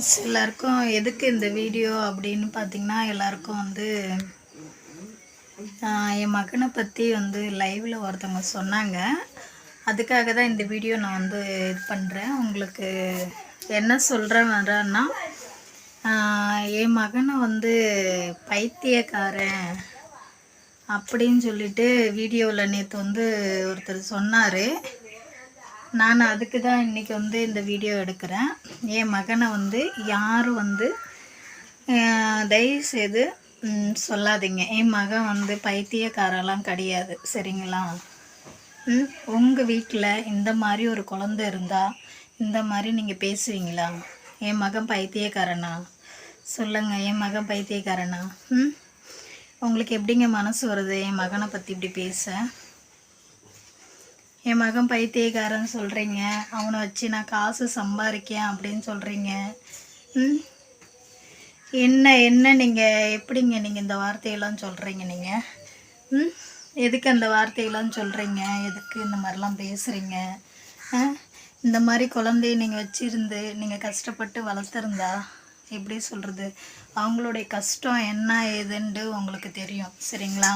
Friends எல்லாருக்கும் எதுக்கு இந்த வீடியோ அப்படின்னு பார்த்தீங்கன்னா எல்லாருக்கும் வந்து என் மகனை பற்றி வந்து லைவில் ஒருத்தவங்க சொன்னாங்க. அதுக்காக தான் இந்த வீடியோ நான் வந்து இது பண்ணுறேன் உங்களுக்கு என்ன சொல்கிறேன் வரேன்னா என் மகனை வந்து பைத்தியக்காரன் அப்படின்னு சொல்லிட்டு வீடியோவில் நேற்று வந்து ஒருத்தர் சொன்னார். நான் அதுக்கு தான் இன்றைக்கி வந்து இந்த வீடியோ எடுக்கிறேன். என் மகனை வந்து யாரும் வந்து தயவு செய்து சொல்லாதீங்க. என் மகன் வந்து பைத்தியக்காரெல்லாம் கிடையாது. சரிங்களா? ம் உங்கள் வீட்டில் இந்த மாதிரி ஒரு குழந்தை இருந்தால் இந்த மாதிரி நீங்கள் பேசுவீங்களா? என் மகன் பைத்தியக்காரனா? சொல்லுங்கள் என் மகன் பைத்தியக்காரனா? ம்? உங்களுக்கு எப்படிங்க மனசு வருது? என் மகனை பற்றி இப்படி பேச? என் மகன் பைத்தியக்காரன் சொல்கிறீங்க அவனை வச்சு நான் காசு சம்பாதிக்கேன் அப்படின்னு சொல்கிறீங்க ம்? என்ன என்ன நீங்கள் எப்படிங்க நீங்கள் இந்த வார்த்தையெல்லாம் சொல்கிறீங்க நீங்கள் ம்? எதுக்கு அந்த வார்த்தையெல்லாம் சொல்கிறீங்க எதுக்கு இந்த மாதிரிலாம் பேசுகிறீங்க இந்த மாதிரி குழந்தைய நீங்கள் வச்சுருந்து நீங்கள் கஷ்டப்பட்டு வளர்த்துருந்தா எப்படி சொல்கிறது அவங்களுடைய கஷ்டம் என்ன ஏதுன்ட்டு உங்களுக்கு தெரியும். சரிங்களா?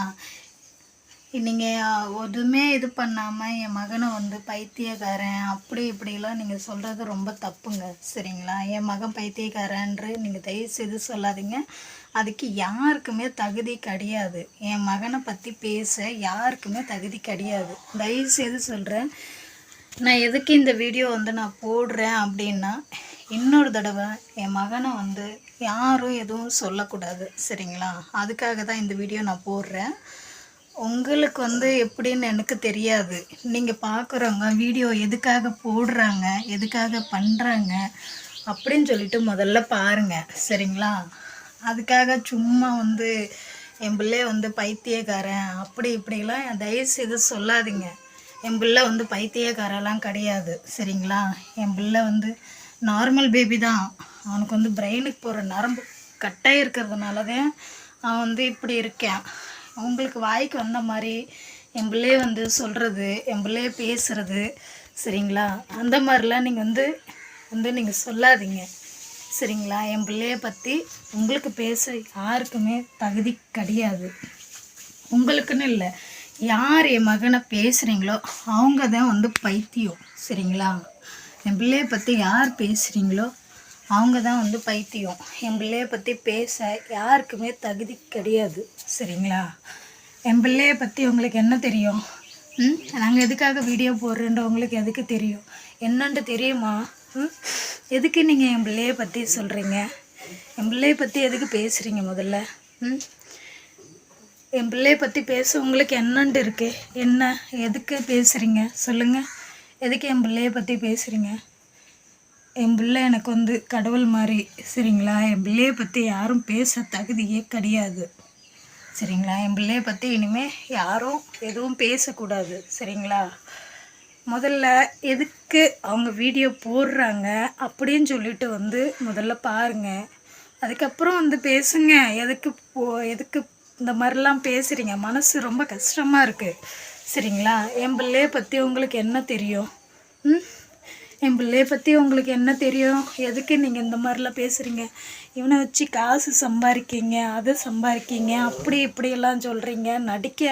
நீங்கள் எதுவுமே இது பண்ணாமல் என் மகனை வந்து பைத்தியக்காரன் அப்படி இப்படிலாம் நீங்கள் சொல்கிறது ரொம்ப தப்புங்க. சரிங்களா? என் மகன் பைத்தியக்காரன்று நீங்கள் தயவு செய்து சொல்லாதீங்க. அதுக்கு யாருக்குமே தகுதி கிடையாது. என் மகனை பற்றி பேச யாருக்குமே தகுதி கிடையாது. தயவு செய்து சொல்கிறேன் நான் எதுக்கு இந்த வீடியோ வந்து நான் போடுறேன் அப்படின்னா இன்னொரு தடவை என் மகனை வந்து யாரும் எதுவும் சொல்லக்கூடாது. சரிங்களா? அதுக்காக தான் இந்த வீடியோ நான் போடுறேன். உங்களுக்கு வந்து எப்படின்னு எனக்கு தெரியாது. நீங்கள் பார்க்குறவங்க வீடியோ எதுக்காக போடுறாங்க எதுக்காக பண்ணுறாங்க அப்படின்னு சொல்லிட்டு முதல்ல பாருங்கள் சரிங்களா? அதுக்காக சும்மா வந்து என் பிள்ளை வந்து பைத்தியக்காரன் அப்படி இப்படிலாம் தயவு செய்து சொல்லாதீங்க. என் பிள்ளை வந்து பைத்தியக்காரெல்லாம் கிடையாது. சரிங்களா? என் பிள்ளை வந்து நார்மல் பேபி தான். அவனுக்கு வந்து பிரெயினுக்கு போகிற நரம்பு கட்டாக இருக்கிறதுனால தான் அவன் வந்து இப்படி இருக்கேன். உங்களுக்கு வாய்க்கு வந்த மாதிரி என் பிள்ளைய வந்து சொல்கிறது என் பிள்ளைய பேசுகிறது சரிங்களா? அந்த மாதிரிலாம் நீங்கள் வந்து வந்து நீங்கள் சொல்லாதீங்க சரிங்களா? என் பிள்ளைய பற்றி உங்களுக்கு பேச யாருக்குமே தகுதி கிடையாது. உங்களுக்குன்னு இல்லை. யார் என் மகனை பேசுகிறீங்களோ அவங்க தான் வந்து பைத்தியம் சரிங்களா? என் பிள்ளைய பற்றி யார் பேசுகிறீங்களோ அவங்க தான் வந்து பைத்தியம். என் பிள்ளைய பற்றி பேச யாருக்குமே தகுதி கிடையாது. சரிங்களா? என் பிள்ளைய பற்றி உங்களுக்கு என்ன தெரியும்? ம்? நாங்கள் எதுக்காக வீடியோ போடுறோன்ற உங்களுக்கு எதுக்கு தெரியும்? என்னன்ட்டு தெரியுமா? ம்? எதுக்கு நீங்கள் என் பிள்ளைய பற்றி சொல்கிறீங்க என் பிள்ளைய பற்றி எதுக்கு பேசுகிறீங்க முதல்ல? ம்? என் பிள்ளைய பற்றி பேச உங்களுக்கு என்னன்ட்டு இருக்குது என்ன? எதுக்கு பேசுகிறீங்க சொல்லுங்கள் எதுக்கு என் பிள்ளைய பற்றி பேசுகிறீங்க என் பிள்ளை எனக்கு வந்து கடவுள் மாதிரி சரிங்களா? என் பிள்ளைய பற்றி யாரும் பேச தகுதியே கிடையாது சரிங்களா? என் பிள்ளைய பற்றி இனிமேல் யாரும் எதுவும் பேசக்கூடாது சரிங்களா? முதல்ல எதுக்கு அவங்க வீடியோ போடுறாங்க அப்படின்னு சொல்லிட்டு வந்து முதல்ல பாருங்கள் அதுக்கப்புறம் வந்து பேசுங்க. எதுக்கு போ எதுக்கு இந்த மாதிரிலாம் பேசுகிறீங்க மனசு ரொம்ப கஷ்டமாக இருக்குது சரிங்களா? என் பிள்ளைய பற்றி உங்களுக்கு என்ன தெரியும்? ம்? என் பிள்ளைய பற்றி உங்களுக்கு என்ன தெரியும்? எதுக்கு நீங்கள் இந்த மாதிரிலாம் பேசுகிறீங்க இவனை வச்சு காசு சம்பாதிக்கீங்க அதை சம்பாதிக்கீங்க அப்படி இப்படியெல்லாம் சொல்கிறீங்க நடிக்க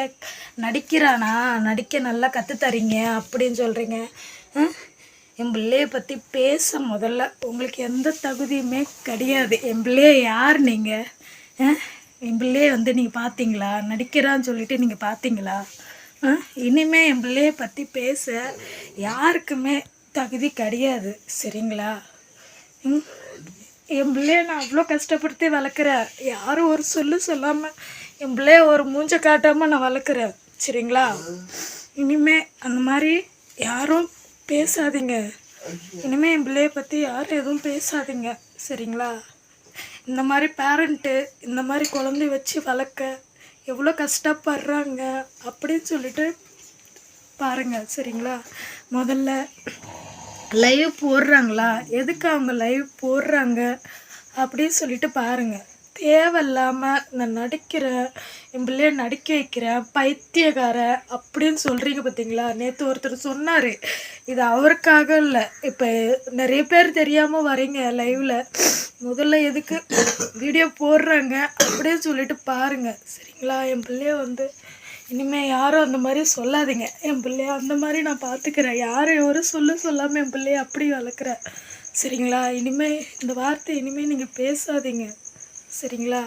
நடிக்கிறானா? நடிக்க நல்லா கற்றுத்தரீங்க அப்படின்னு சொல்கிறீங்க என் பிள்ளைய பற்றி பேச முதல்ல உங்களுக்கு எந்த தகுதியுமே கிடையாது. என் பிள்ளைய யார் நீங்கள் என் பிள்ளைய வந்து நீங்கள் பார்த்தீங்களா? நடிக்கிறான்னு சொல்லிட்டு நீங்கள் பார்த்தீங்களா? ஆ? இனிமே என் பிள்ளைய பற்றி பேச யாருக்குமே தகுதி கிடையாது சரிங்களா? என் பிள்ளைய நான் அவ்வளோ கஷ்டப்படுத்தி வளர்க்குறேன். யாரும் ஒரு சொல்லு சொல்லாமல் என் பிள்ளைய ஒரு மூஞ்ச காட்டாமல் நான் வளர்க்குறேன் சரிங்களா? இனிமே அந்த மாதிரி யாரும் பேசாதீங்க. இனிமே என் பிள்ளைய பற்றி யாரும் எதுவும் பேசாதீங்க சரிங்களா? இந்த மாதிரி பேரண்ட்டு இந்த மாதிரி குழந்தைய வச்சு வளர்க்க எவ்வளோ கஷ்டப்படுறாங்க அப்படின்னு சொல்லிட்டு பாருங்கள் சரிங்களா? முதல்ல லைவ் போடுறாங்களா? எதுக்கு அவங்க லைவ் போடுறாங்க அப்படின்னு சொல்லிட்டு பாருங்கள் தேவையில்லாமல் நான் நடிக்கிறேன் என் பிள்ளைய நடிக்க வைக்கிறேன் பைத்தியக்காரன் அப்படின்னு சொல்கிறீங்க பார்த்தீங்களா நேற்று ஒருத்தர் சொன்னார். இது அவருக்காக இல்லை. இப்போ நிறைய பேர் தெரியாமல் வரீங்க லைவில் முதல்ல எதுக்கு வீடியோ போடுறாங்க அப்படின்னு சொல்லிட்டு பாருங்கள் சரிங்களா? என் பிள்ளைய வந்து இனிமேல் யாரும் அந்த மாதிரி சொல்லாதீங்க. என் பிள்ளைய அந்த மாதிரி நான் பார்த்துக்கிறேன் யாரும் ஒரு சொல்ல சொல்லாமல் என் பிள்ளைய அப்படி வளர்க்குறேன் சரிங்களா? இனிமேல் இந்த வார்த்தை இனிமேல் நீங்கள் பேசாதீங்க. சரிங்களா?